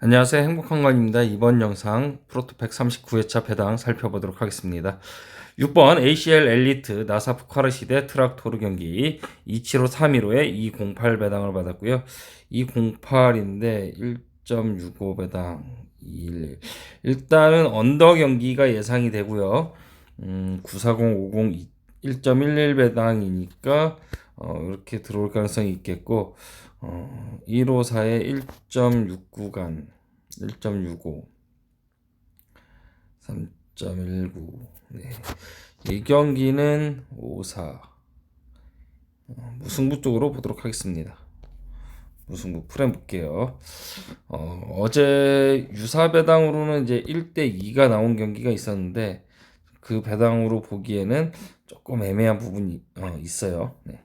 안녕하세요. 행복한 관입니다. 이번 영상 프로토 139회차 배당 살펴보도록 하겠습니다. 6번 ACL 엘리트 나사 푸카르 시대 트락토르 경기 27531호에 208 배당을 받았고요. 208인데 1.65 배당 21. 일단은 언더 경기가 예상이 되고요. 음, 94050 1.11 배당이니까 어, 이렇게 들어올 가능성이 있겠고 어, 154에 1.69간 1.65 3.19 네. 이 경기는 54 어, 무승부 쪽으로 보도록 하겠습니다. 무승부 프레임 볼게요. 어, 어제 유사 배당으로는 이제 1대 2가 나온 경기가 있었는데 그 배당으로 보기에는 조금 애매한 부분이 어, 있어요. 네.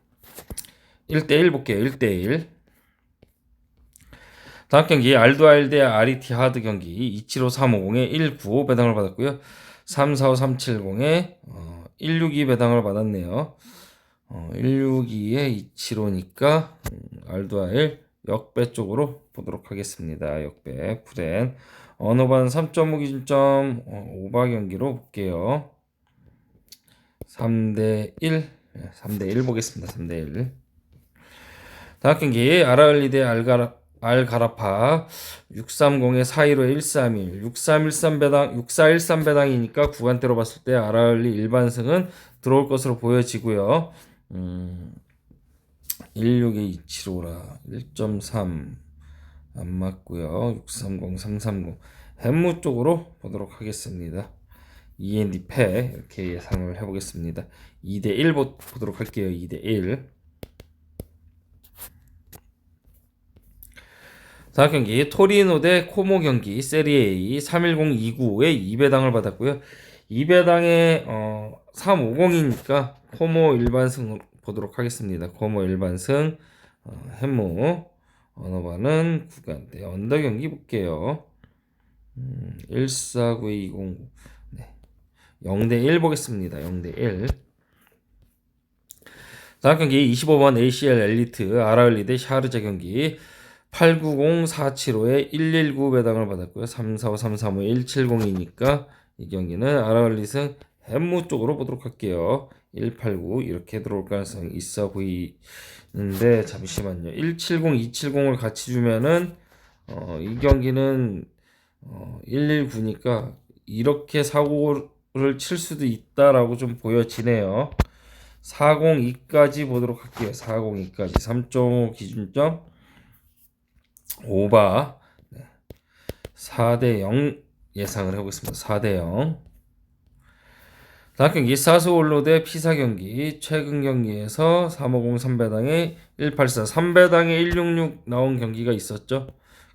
1대1 볼게요. 1대1. 다음 경기 알두아일 대 아리티 하드 경기 275-350에 195 배당을 받았고요. 345-370에 어, 162 배당을 받았네요. 어, 162에 275니까 음, 알두아일 역배 쪽으로 보도록 하겠습니다. 역배 프렌 언어반 3.5 기준점 어, 오바 경기로 볼게요. 3대 1 3대 1 보겠습니다. 3대 1 다음 경기 아라을리 대 알가라 알가라파 630에 415에 131 6313 배당 6413 배당이니까 구간대로 봤을 때 아라을리 일반승은 들어올 것으로 보여지고요. 음, 16에 275라 1.3 안 맞고요. 630 330 햄무 쪽으로 보도록 하겠습니다. END 패 이렇게 예상을 해보겠습니다. 2대 1 보도록 할게요. 2대 1 다음 경기 토리노 대 코모 경기 세리에 A 31029에 2배당을 받았고요. 2배당에 어, 350이니까 코모 일반승 보도록 하겠습니다. 코모 일반승 어, 햄모 언어반은 구간대 언더 경기 볼게요. 음, 14920 네. 0대 1 보겠습니다. 0대 1 다음 경기 25번 ACL 엘리트 아라을리 대 샤르제 경기 890-475에 119 배당을 받았고요. 345-335에 170이니까 이 경기는 아라을리승 햄무 쪽으로 보도록 할게요. 189 이렇게 들어올 가능성이 있어 보이는데 잠시만요. 170, 270을 같이 주면은 어, 이 경기는 어, 119니까 이렇게 사고를 칠 수도 있다라고 좀 보여지네요. 402까지 보도록 할게요. 402까지 3.5 기준점 오바 4대 0 예상을 해보겠습니다. 4대 0 다음 경기 사스올로 대 피사 경기 최근 경기에서 350 3배당에 184 3배당에 166 나온 경기가 있었죠.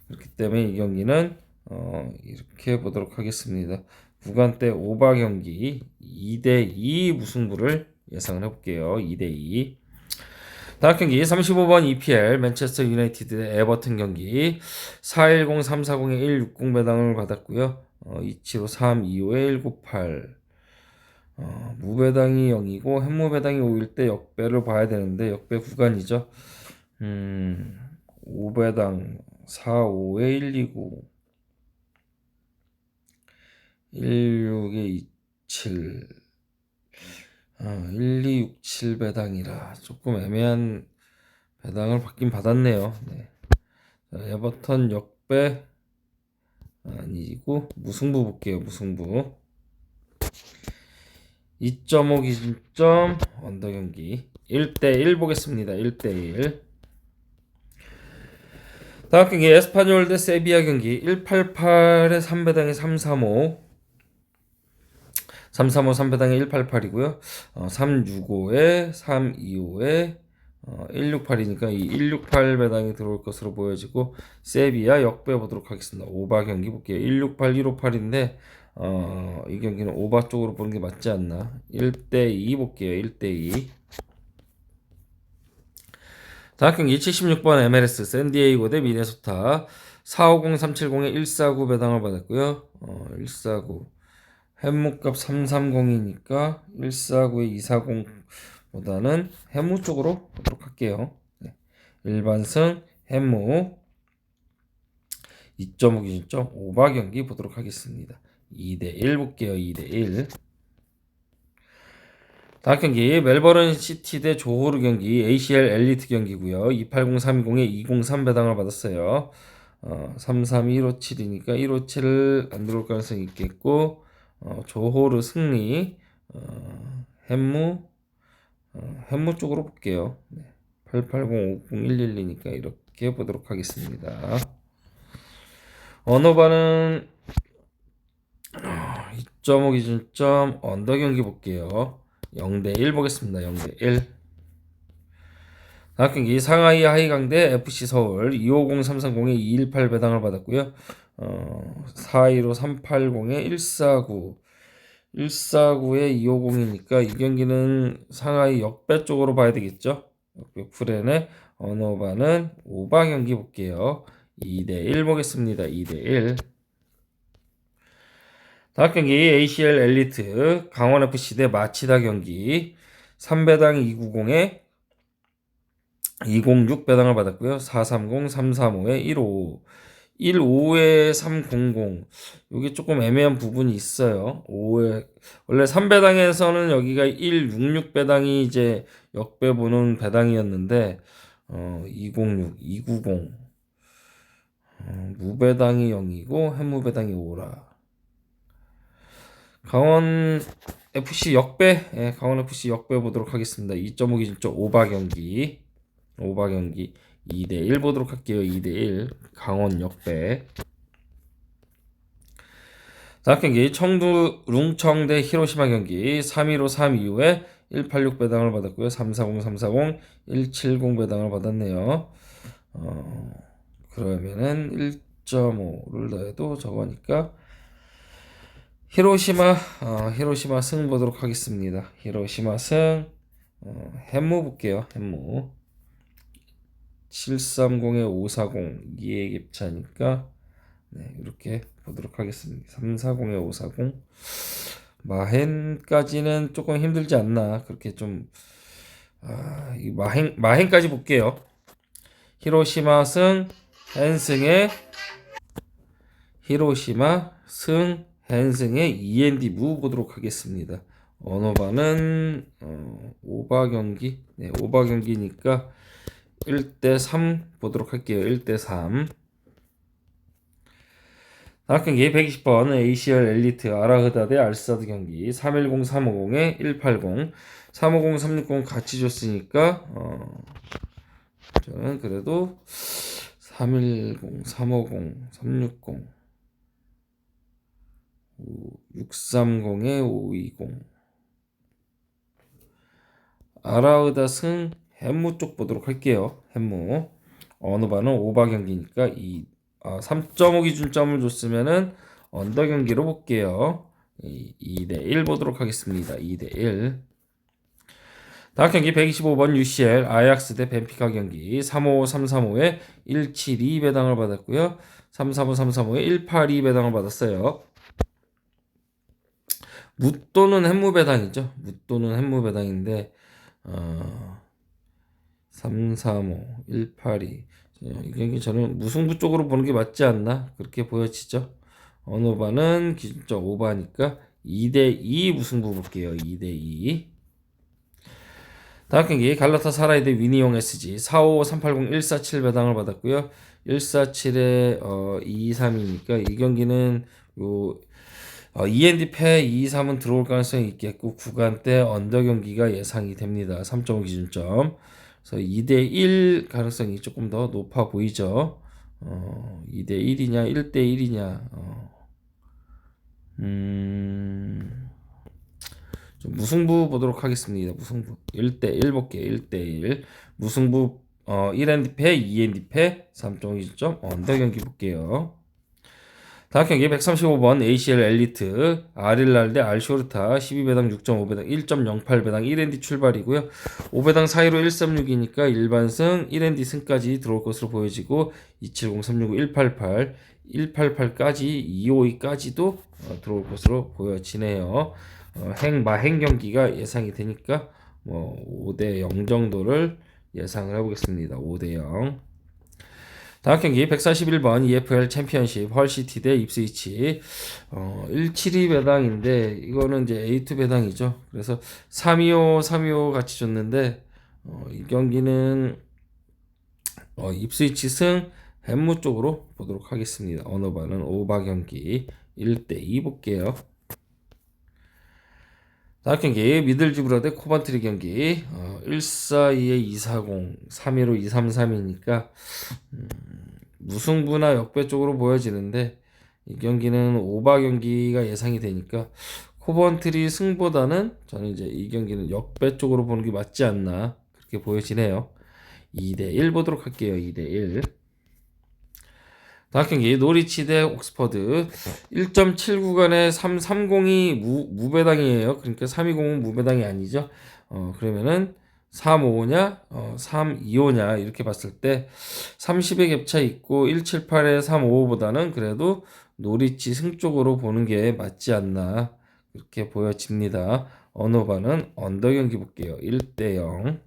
그렇기 때문에 이 경기는 어, 이렇게 보도록 하겠습니다. 구간대 오바 경기 2대 2 무승부를 예상을 해볼게요. 2대 2 다음 경기 35번 EPL 맨체스터 유나이티드 에버튼 경기 410 340에 160 배당을 받았고요. 어, 275 325에 198 어, 무배당이 0이고 현무 배당이 5일 때 역배를 봐야 되는데 역배 구간이죠. 음, 5배당 45에 129 16에 27 어, 1267 배당이라 조금 애매한 배당을 받긴 받았네요. 네. 자, 에버턴 역배 아니고 무승부 볼게요. 무승부 2.5 기준점 언더 경기 1대1 보겠습니다. 1대1 다음 경기 에스파뇰 대 세비야 경기 188에 3배당에 335 335 3배당에 188이고요. 어, 365에 325에 어, 168이니까 이 168 배당이 들어올 것으로 보여지고 세비야 역배 보도록 하겠습니다. 오바 경기 볼게요. 168 158인데 어, 이 경기는 오바 쪽으로 보는 게 맞지 않나? 1대 2 볼게요. 1대 2. 다음 경기 76번 MLS 샌디에이고 대 미네소타 450 370에 149 배당을 받았고요. 어, 149 해무값 330이니까 149에 240보다는 해무 쪽으로 보도록 할게요. 네. 일반승 해무 2.5 기준점 오바 경기 보도록 하겠습니다. 2대 1 볼게요. 2대 1. 다음 경기 멜버른 시티 대 조호르 경기 ACL 엘리트 경기고요. 280320에 203 배당을 받았어요. 어, 33157이니까 157을 안 들어올 가능성이 있겠고 어, 조호르 승리 어, 햄무 어, 햄무 쪽으로 볼게요. 네. 8805011이니까 이렇게 보도록 하겠습니다. 언어반은 2.5 기준점 언더 경기 볼게요. 0대 1 보겠습니다. 0대 1. 다음 경기 상하이 하이강대 FC 서울 250330에 218 배당을 받았고요. 어, 415 380에 149 149에 250이니까 이 경기는 상하이 역배 쪽으로 봐야 되겠죠. 역배 프렌의 언어반은 오바 경기 볼게요. 2대 1 보겠습니다. 2대 1. 다음 경기 ACL 엘리트 강원FC 대 마치다 경기 3배당 290에 206 배당을 받았고요. 430, 335에 15, 15에 300. 여기 조금 애매한 부분이 있어요. 5에 원래 3배당에서는 여기가 166 배당이 이제 역배 보는 배당이었는데 어, 206, 290 어, 무배당이 0이고 해무배당이 5라. 강원 FC 역배, 예, 강원 FC 역배 보도록 하겠습니다. 2.5 기준점 오바 경기, 오바 경기 2대 1 보도록 할게요. 2대 1 강원 역배. 다음 경기 청두 룽청 대 히로시마 경기 315 3 이후에 186 배당을 받았고요. 340 340 170 배당을 받았네요. 어, 그러면은 1.5를 더해도 저거니까 히로시마 어, 히로시마 승 보도록 하겠습니다. 히로시마 승 어, 햄무 볼게요. 햄무 730에 540 2의 갭차니까 네, 이렇게 보도록 하겠습니다. 340에 540 마헨까지는 조금 힘들지 않나 그렇게 좀 아, 이 마헨 마헨까지 볼게요. 히로시마 승 헨승의 히로시마 승 헨승의 END 무 보도록 하겠습니다. 언어반은 어, 오바 경기, 네, 오바 경기니까 1대 3 보도록 할게요. 1대 3. 다음 경기 120번 ACL 엘리트 아라흐다 대 알사드 경기 310 350에 180 350 360 같이 줬으니까 어 저는 그래도 310 350 360 630에 520 아라우다 승 햄무 쪽 보도록 할게요. 햄무 어느 반은 오바 경기니까 이 아, 3.5 기준점을 줬으면은 언더 경기로 볼게요. 2대 1 보도록 하겠습니다. 2대 1. 다음 경기 125번 UCL 아약스 대 벤피카 경기 355 335에 172 배당을 받았고요. 335 335에 182 배당을 받았어요. 무 또는 햄무 배당이죠. 무 또는 햄무 배당인데 어, 335, 182. 이 경기 저는 무승부 쪽으로 보는 게 맞지 않나 그렇게 보여지죠. 어느 반은 기준점 5바니까 2대 2 무승부 볼게요. 2대 2. 다음 경기 갈라타 사라이 대 위니용 SG 45 380 147 배당을 받았고요. 147에 어, 2 3이니까 이 경기는 요 어, END 패 2, 3은 들어올 가능성이 있겠고 구간대 언더 경기가 예상이 됩니다. 3.5 기준점. 그래서 2대 1 가능성이 조금 더 높아 보이죠. 어, 2대 1이냐, 1대 1이냐. 어. 음. 좀 무승부 보도록 하겠습니다. 무승부. 1대 1 볼게요. 1대 1. 무승부 어, 1엔디 패, 2엔디 패, 3.5 기준점 언더 경기 볼게요. 다음 경기 135번 ACL 엘리트 아릴랄 대 알쇼르타 12배당 6.5배당 1.08배당 1엔디 출발이고요. 5배당 사이로 136이니까 일반승 1엔디 승까지 들어올 것으로 보여지고 270, 369, 188, 188까지 252까지도 어, 들어올 것으로 보여지네요. 어, 행 마행 경기가 예상이 되니까 뭐 5대 0 정도를 예상을 해보겠습니다. 5대 0. 다음 경기 141번 EFL 챔피언십 헐시티 대 입스위치 어, 172 배당인데 이거는 이제 A2 배당이죠. 그래서 325 325 같이 줬는데 어, 이 경기는 어, 입스위치 승 햄무 쪽으로 보도록 하겠습니다. 언어바는 오바 경기 1대2 볼게요. 다음 경기 미들지브라 대 코반트리 경기 어, 142에 240 315 233이니까 음, 무승부나 역배 쪽으로 보여지는데 이 경기는 오바 경기가 예상이 되니까 코번트리 승보다는 저는 이제 이 경기는 역배 쪽으로 보는 게 맞지 않나 그렇게 보여지네요. 2대 1 보도록 할게요. 2대 1. 다음 경기 노리치 대 옥스퍼드 1.7 구간에 330이 무, 무배당이에요. 그러니까 320은 무배당이 아니죠. 어, 그러면은 355냐, 어, 325냐 이렇게 봤을 때 30의 갭차 있고 178에 355보다는 그래도 노리치 승 쪽으로 보는 게 맞지 않나 그렇게 보여집니다. 언어바는 언더 경기 볼게요. 1대 0.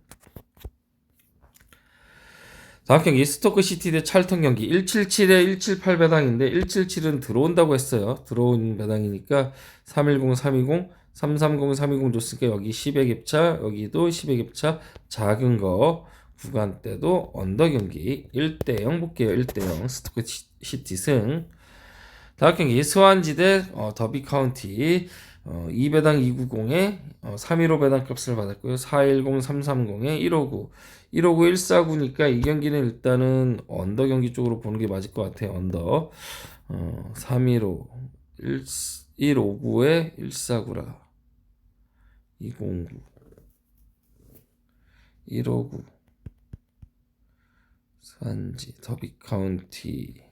다음 경기 스토크 시티 대 찰턴 경기 177에 178 배당인데 177은 들어온다고 했어요. 들어온 배당이니까 310 320 330 320 줬으니까 여기 10의 갭차 여기도 10의 갭차 작은 거 구간대도 언더 경기 1대 0 볼게요. 1대 0 스토크 시티 승 다음 경기 스완지 대 어, 더비 카운티 어, 2배당 290에 어, 315 배당 값을 받았고요. 410 330에 159 159 149니까 이 경기는 일단은 언더 경기 쪽으로 보는 게 맞을 것 같아요. 언더 어, 315 1, 159에 149라 209 159 산지 더비 카운티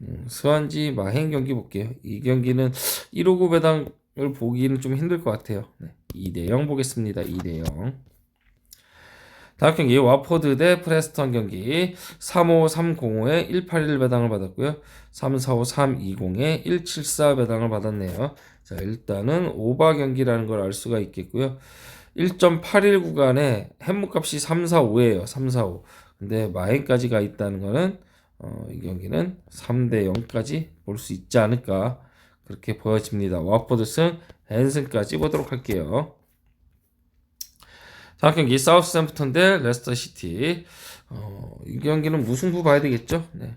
음, 스완지 마행 경기 볼게요. 이 경기는 159 배당을 보기는 좀 힘들 것 같아요. 네, 2대 0 보겠습니다. 2대 0. 다음 경기 와포드 대 프레스턴 경기 35305에 181 배당을 받았고요. 345 320에 174 배당을 받았네요. 자, 일단은 오바 경기라는 걸 알 수가 있겠고요. 1.81 구간에 햄무값이 345예요. 345. 근데 마행까지 가 있다는 거는 어, 이 경기는 3대 0까지 볼 수 있지 않을까 그렇게 보여집니다. 와포드 승 앤슨까지 보도록 할게요. 다음 경기 사우스햄프턴 대 레스터 시티. 어, 이 경기는 무승부 봐야 되겠죠? 네.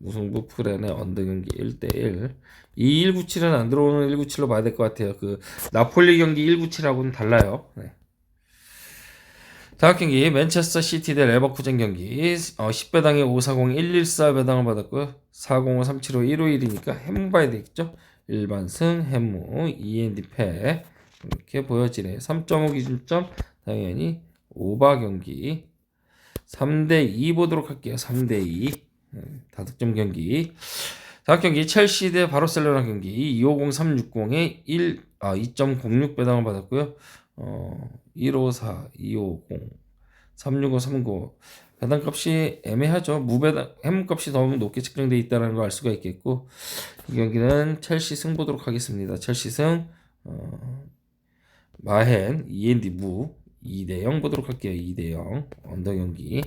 무승부 프렌의 언더 경기 1대1. 이 197은 안 들어오는 197로 봐야 될 것 같아요. 그 나폴리 경기 197하고는 달라요. 네. 다음 경기 맨체스터 시티 대 레버쿠젠 경기 어, 10배당에 540 114 배당을 받았고요. 405 375 151이니까 햄무 봐야 되겠죠? 일반 승 햄무 END 패 이렇게 보여지네. 3.5 기준점 당연히 오바 경기 3대 2 보도록 할게요. 3대 2 음, 다득점 경기 다음 경기 첼시 대 바르셀로나 경기 250 360에 1 아, 2.06 배당을 받았고요. 어, 154, 250, 365, 39 배당값이 애매하죠. 무배당 해문값이 너무 높게 측정돼 있다는 걸 알 수가 있겠고 이 경기는 첼시 승 보도록 하겠습니다. 첼시 승 어, 마헨 END 무 2대 0 보도록 할게요. 2대 0 언더 경기.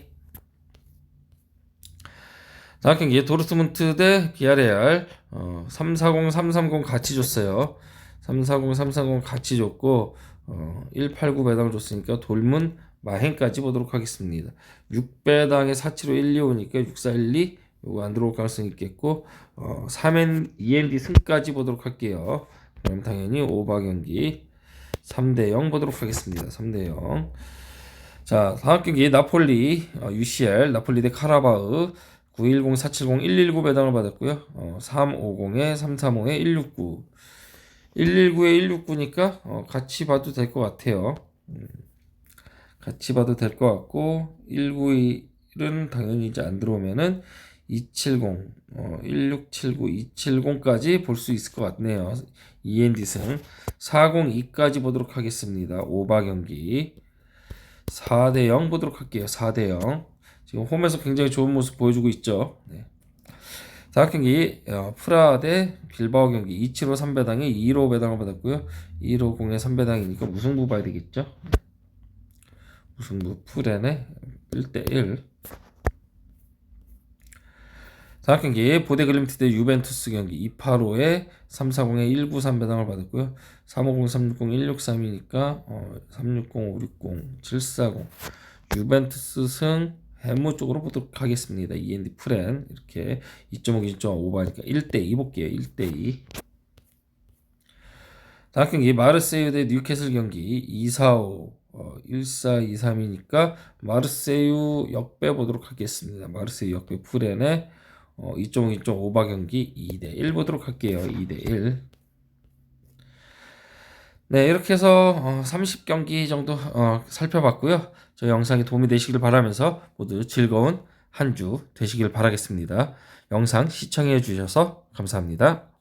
다음 경기 도르트문트 대 비아레알 어, 340 330 같이 줬어요. 340 330 같이 줬고 어, 189 배당 줬으니까 돌문 마행까지 보도록 하겠습니다. 6배당에 475 125니까 6412 요거 안 들어올 가능성이 있겠고 어, 3N END 승까지 보도록 할게요. 그럼 당연히 오바 경기 3대 0 보도록 하겠습니다. 3대 0. 자, 다음 경기 나폴리 어, UCL 나폴리 대 카라바흐 910 470 119 배당을 받았고요. 어, 350에 335에 169 119에 169니까 어, 같이 봐도 될 것 같아요. 음, 같이 봐도 될 것 같고 191은 당연히 이제 안 들어오면은 270, 어, 1679, 270까지 볼 수 있을 것 같네요. END 승 402까지 보도록 하겠습니다. 오바 경기 4대 0 보도록 할게요. 4대 0 지금 홈에서 굉장히 좋은 모습 보여주고 있죠. 네. 다음 경기 어, 프라 대 빌바오 경기 275 3배당에 215 배당을 받았고요. 250에 3배당이니까 무승부 봐야 되겠죠. 무승부 풀엔의 1대1 다음 경기 보데 글림트 대 유벤투스 경기 285에 340에 193 배당을 받았고요. 350, 360, 163이니까 어, 360, 560, 740 유벤투스 승 해무 쪽으로 보도록 하겠습니다. END 프렌 이렇게 2.5, 2.5바니까 1대2 볼게요. 1대2 다음 경기 마르세유 대 뉴캐슬 경기 245 어, 1423이니까 마르세유 역배 보도록 하겠습니다. 마르세유 역배 프렌의 어, 2.5, 2.5바 경기 2대1 보도록 할게요. 2대1 네 이렇게 해서 어, 30경기 정도 어, 살펴봤고요. 저 영상이 도움이 되시길 바라면서 모두 즐거운 한 주 되시길 바라겠습니다. 영상 시청해 주셔서 감사합니다.